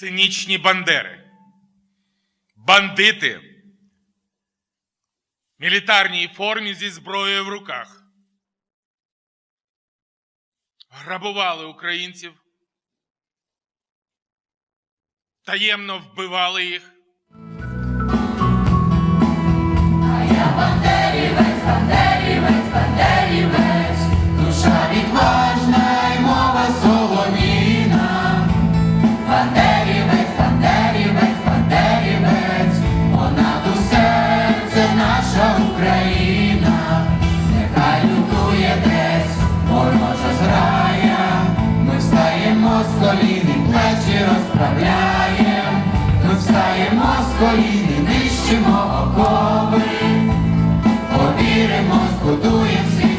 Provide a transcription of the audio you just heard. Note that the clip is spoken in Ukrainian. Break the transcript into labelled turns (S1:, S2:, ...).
S1: цинічні бандери, бандити в мілітарній формі зі зброєю в руках. Грабували українців, таємно вбивали їх.
S2: Наша Україна. Нехай лютує десь ворожа зграя, ми встаємо з колін і плечі розправляєм, ми встаємо з колін і нищимо окови. Повіримо, збудуємо світ